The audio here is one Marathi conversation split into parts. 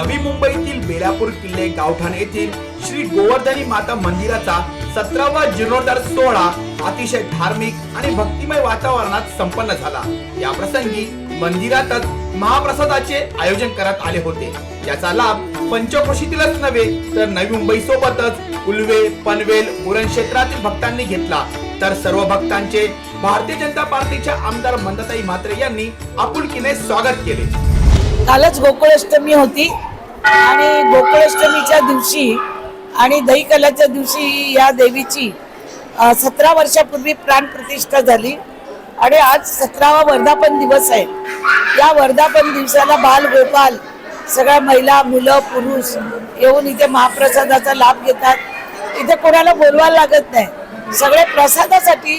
नवी मुंबईतील बेलापूर किल्ले गावठाण येथील श्री गोवर्धनी माता मंदिराचा सतरावा जीर्णोद्धार सोहळा अतिशय धार्मिक आणि भक्तिमय वातावरणात संपन्न झाला. या प्रसंगी मंदिरातच महाप्रसादाचे आयोजन करण्यात आले होते. याचा लाभ पंचक्रोशीतीलच नव्हे तर नवी मुंबई सोबतच उलवे पनवेल उरण क्षेत्रातील भक्तांनी घेतला. तर सर्व भक्तांचे भारतीय जनता पार्टीच्या आमदार मंदताई म्हात्रे यांनी आपुलकीने स्वागत केले. कालच गोकुळाष्टमी होती. आणि गोकुळाष्टमीच्या दिवशी आणि दहीकलाच्या दिवशी या देवीची सतरा वर्षापूर्वी प्राणप्रतिष्ठा झाली. आणि आज सतरावा वर्धापन दिवस आहे. या वर्धापन दिवसाला बाल गोपाल सगळ्या महिला मुलं पुरुष येऊन इथे महाप्रसादाचा लाभ घेतात. इथे कोणाला बोलवायला लागत नाही. सगळे प्रसादासाठी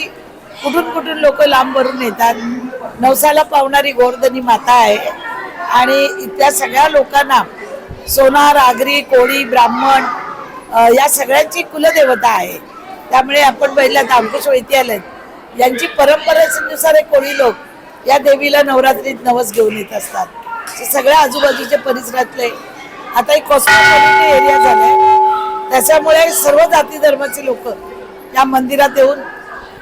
कुठून कुठून लोक लांब भरून येतात. नवसाला पावणारी गोवर्धनी माता आहे. आणि इथल्या सगळ्या लोकांना सोनार आगरी कोळी ब्राह्मण या सगळ्यांची कुलदेवता आहे. त्यामुळे आपण पहिल्यांदा अंकुश वैद्यालय यांची परंपरेनुसार हे कोळी लोक या देवीला नवरात्रीत नवस घेऊन येत असतात. सगळ्या आजूबाजूच्या परिसरातले आता एक कॉस्मोपॉलिटन एरिया झालाय. त्याच्यामुळे सर्व जाती धर्माचे लोक या मंदिरात येऊन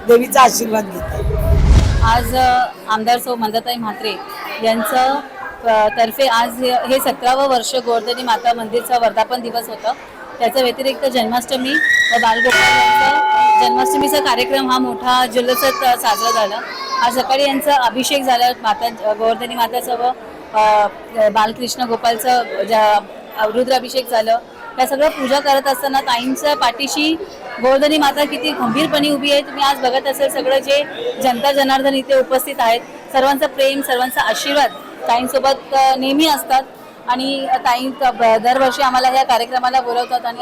देवीचा आशीर्वाद घेतात. आज आमदार सौ मंदाताई म्हात्रे यांचं तर्फे आज हे- सतरावं वर्ष गोवर्धनी माता मंदिरचा वर्धापन दिवस होतं. त्याच्या व्यतिरिक्त जन्माष्टमी व बालगोपाल यांचा जन्माष्टमीचा कार्यक्रम हा मोठा जल्लोषात साजरा झाला. आज सकाळी यांचा अभिषेक झाला माता गोवर्धनी माताचं व बालकृष्ण गोपालचं ज्या रुद्राभिषेक झालं. या सगळं पूजा करत असताना ताईंच्या पाठीशी गोवर्धनी माता किती गंभीरपणे उभी आहे तुम्ही आज बघत असेल सगळं जे जनता जनार्दन इथे उपस्थित आहेत. सर्वांचं प्रेम सर्वांचा आशीर्वाद ताईंसोबत नेहमी असतात. आणि ताई दरवर्षी आम्हाला ह्या कार्यक्रमाला बोलवतात आणि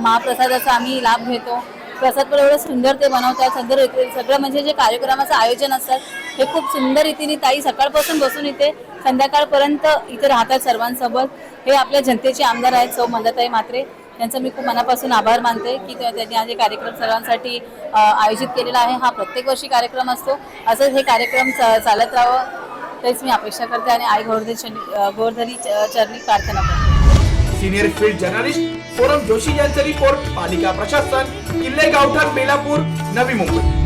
महाप्रसादाचा आम्ही लाभ घेतो. प्रसाद पण एवढं सुंदर ते बनवतात. सुंदर सगळं म्हणजे जे कार्यक्रमाचं आयोजन असतात हे खूप सुंदर रीतीने ताई सकाळपासून बसून इथे संध्याकाळपर्यंत इथे राहतात सर्वांसोबत. हे आपल्या जनतेचे आमदार आहेत सौ मंदाताई मात्रे त्यांचं मी खूप मनापासून आभार मानते की त्यांनी आज हे कार्यक्रम सर्वांसाठी आयोजित केलेला आहे. हा प्रत्येक वर्षी कार्यक्रम असतो. असंच हे कार्यक्रम चा- चालत राहावं. तेच मी अपेक्षा करते आणि आई गोवर्धनी गोवर्धनी चरणी प्रार्थना करते. Senior field journalist Foram Joshi यांचा रिपोर्ट पालिका प्रशासन किल्ले गावठाण बेलापूर नवी मुंबई.